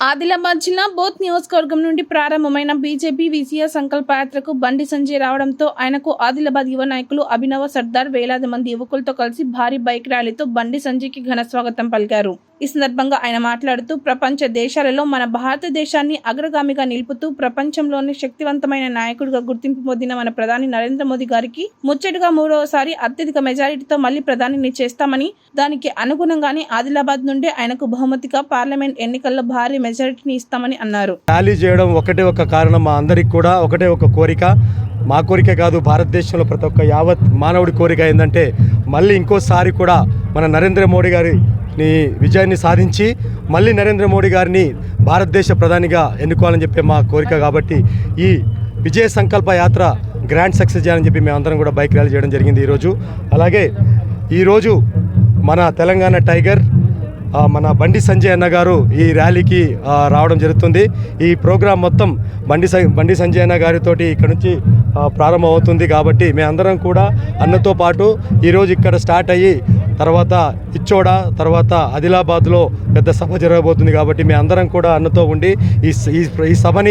ఆదిలాబాద్ జిల్లా బోత్ నియోజకవర్గం నుండి ప్రారంభమైన బీజేపీ విజయ సంకల్పయాత్రకు బండి సంజయ్ రావడంతో ఆయనకు ఆదిలాబాద్ యువ నాయకులు అభినవ సర్దార్ వేలాది మంది యువకులతో కలిసి భారీ బైక్ ర్యాలీతో బండి సంజయ్కి ఘన స్వాగతం పలికారు. ఈ సందర్భంగా ఆయన మాట్లాడుతూ ప్రపంచ దేశాలలో మన భారతదేశాన్ని అగ్రగామిగా నిలుపుతూ ప్రపంచంలోని శక్తివంతమైన నాయకుడిగా గుర్తింపు పొందిన మన ప్రధాని నరేంద్ర మోదీ గారికి ముచ్చటగా మూడవసారి అత్యధిక మెజారిటీతో మళ్ళీ ప్రధానిని చేస్తామని దానికి అనుగుణంగానే ఆదిలాబాద్ నుండి ఆయనకు బహుమతిగా పార్లమెంట్ ఎన్నికల్లో భారీ మెజారిటీని ఇస్తామని అన్నారు. ర్యాలీ చేయడం ఒకటే ఒక కారణం మా అందరికి కూడా ఒకటే ఒక కోరిక. మా కోరిక కాదు భారతదేశంలో ప్రతి ఒక్క యావత్ మానవుడి కోరిక ఏంటంటే మళ్ళీ ఇంకోసారి కూడా మన నరేంద్ర మోడీ గారిని విజయాన్ని సాధించి మళ్ళీ నరేంద్ర మోడీ గారిని భారతదేశ ప్రధానిగా ఎన్నుకోవాలని చెప్పే మా కోరిక కాబట్టి ఈ విజయ సంకల్ప యాత్ర గ్రాండ్ సక్సెస్ చేయాలని చెప్పి మేమందరం కూడా బైక్ ర్యాలీ చేయడం జరిగింది ఈరోజు. అలాగే ఈరోజు మన తెలంగాణ టైగర్ మన బండి సంజయ్ అన్న గారు ఈ ర్యాలీకి రావడం జరుగుతుంది. ఈ ప్రోగ్రాం మొత్తం బండి స- బండి సంజయ్ అన్న గారితో ఇక్కడ నుంచి ప్రారంభమవుతుంది ప్రారంభం అవుతుంది కాబట్టి మేమందరం కూడా అన్నతో పాటు ఈరోజు ఇక్కడ స్టార్ట్ అయ్యి తర్వాత ఇచ్చోడ తర్వాత ఆదిలాబాద్లో పెద్ద సభ జరగబోతుంది కాబట్టి మేము అందరం కూడా అన్నతో ఉండి ఈ ఈ సభని